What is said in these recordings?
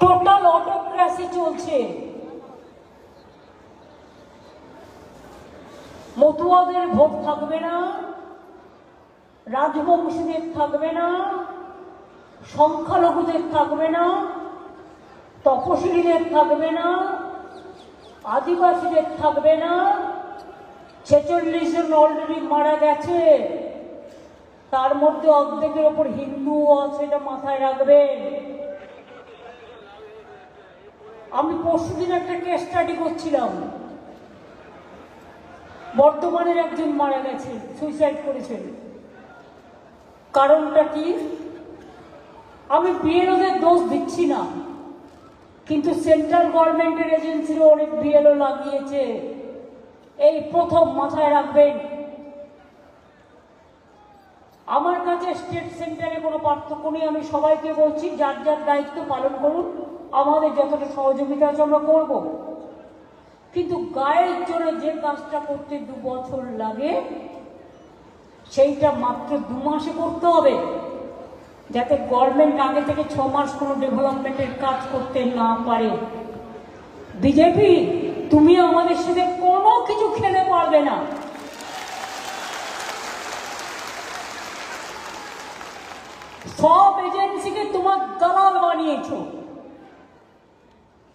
Total অটোক্রাসি চলছে। মতুয়াদের vote থাকবে না, রাজবংশীদের থাকবে না, সংখ্যালঘুদের থাকবে না, তপশিলীদের থাকবে না, আদিবাসীদের থাকবে না। ছেচল্লিশ জন অলরেডি মারা গেছে। তার মধ্যে অর্ধেকের ওপর হিন্দুও আছে, এটা মাথায় রাখবেন। আমি পরশুদিন একটা কেস স্টাডি করছিলাম। বর্তমানের একজন মারা গেছে সুইসাইড করেছেন। কারণটা কি? আমি বিএলওদের দোষ দিচ্ছি না, কিন্তু সেন্ট্রাল গভর্নমেন্টের এজেন্সিরও অনেক বিএলও লাগিয়েছে। এই প্রথম মাথায় রাখবেন। কাছে স্টেট সেন্টারে কোনো পার্থক্য নেই, আমি সবাইকে বলছি, যার যার দায়িত্ব পালন করুন, আমাদের যতটা সহযোগিতা আছে আমরা করব। কিন্তু গায়ের জোরে যে কাজটা করতে দু বছর লাগে, সেইটা মাত্র দু মাসে করতে হবে, যাতে গভর্নমেন্ট আগে থেকে ছ মাস কোনো ডেভেলপমেন্টের কাজ করতে না পারে। বিজেপি, তুমি আমাদের সাথে কোনো কিছু খেলে পারবে না। সব এজেন্সিকে তোমার দালাল বানিয়েছ।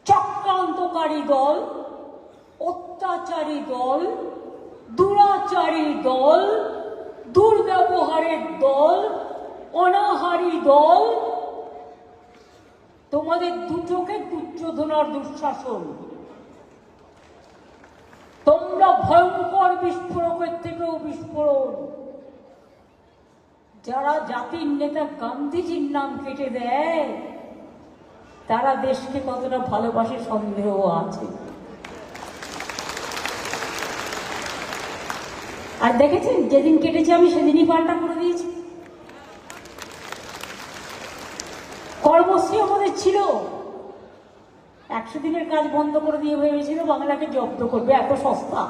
চক্রান্তকারী দল, অত্যাচারী দল, দুরাচারী দল, দুর্ব্যবহারের দল, অনাহারী দল। তোমাদের দুটোকে দুর্যোধনার দুঃশাসন। তোমরা ভয়ঙ্কর বিস্ফোরকের থেকেও বিস্ফোরণ। যারা জাতির নেতা গান্ধীজির নাম কেটে দেয়, তারা দেশকে কতটা ভালোবাসে সন্দেহ আছে। আর দেখেছেন, যেদিন কেটেছে আমি সেদিনই পাল্টা করে দিয়েছি। কর্মশ্রী আমাদের ছিল। একশো দিনের কাজ বন্ধ করে দিয়ে ভেবেছিল বাংলাকে জব্দ করবে, এত সস্তা।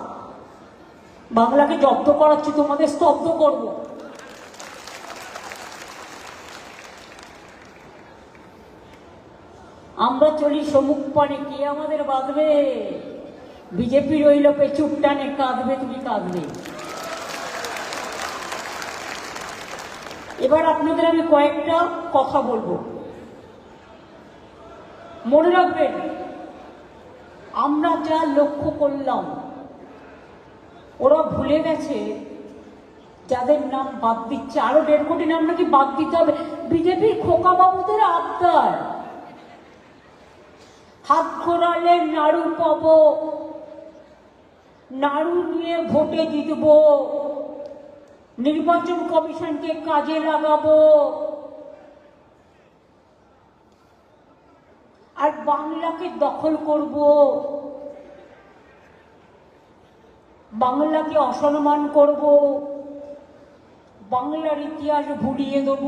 বাংলাকে জব্দ করাচ্ছি তোমাদের স্তব্ধ করব। আমরা চলি সমুখ পানে, কে আমাদের বাঁধবে? বিজেপি রইল পেচুপ টানে, কাঁদবে, তুমি কাঁদবে। এবার আপনাদের আমি কয়েকটা কথা বলব। মনে রাখবেন, আমরা যা লক্ষ্য করলাম, ওরা ভুলে গেছে যাদের নাম বাদ দিচ্ছে। আরও দেড় কোটি নাম নাকি বাদ দিতে হবে। বিজেপির খোকা বাবুদের আবদার। হাত নাড়ু পাব। নাড়ু নিয়ে ভোটে জিতবো। নির্বাচন কমিশনকে কাজে লাগাবো। আর বাংলাকে দখল করব। বাংলাকে অসম্মান করব। বাংলার ইতিহাস ভুলিয়ে দেব।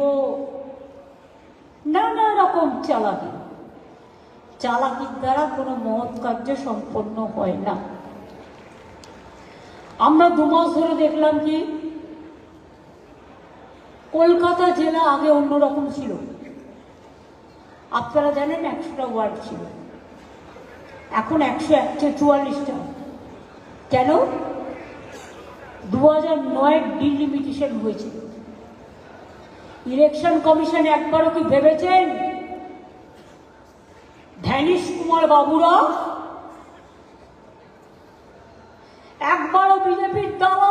নানা রকম চালাকি। চালাকির দ্বারা কোনো মহৎ কার্য সম্পন্ন হয় না। আমরা দু মাস ধরে দেখলাম কি, কলকাতা জেলা আগে অন্যরকম ছিল। আপনারা জানেন একশোটা ওয়ার্ড ছিল। এখন একশো একশো চুয়াল্লিশটা কেন? দু হাজার নয়ের ডিলিমিটেশন হয়েছে। ইলেকশন কমিশন একবারও কি ভেবেছেন? কুমার বাবুরা একবারও বিজেপির দালালরা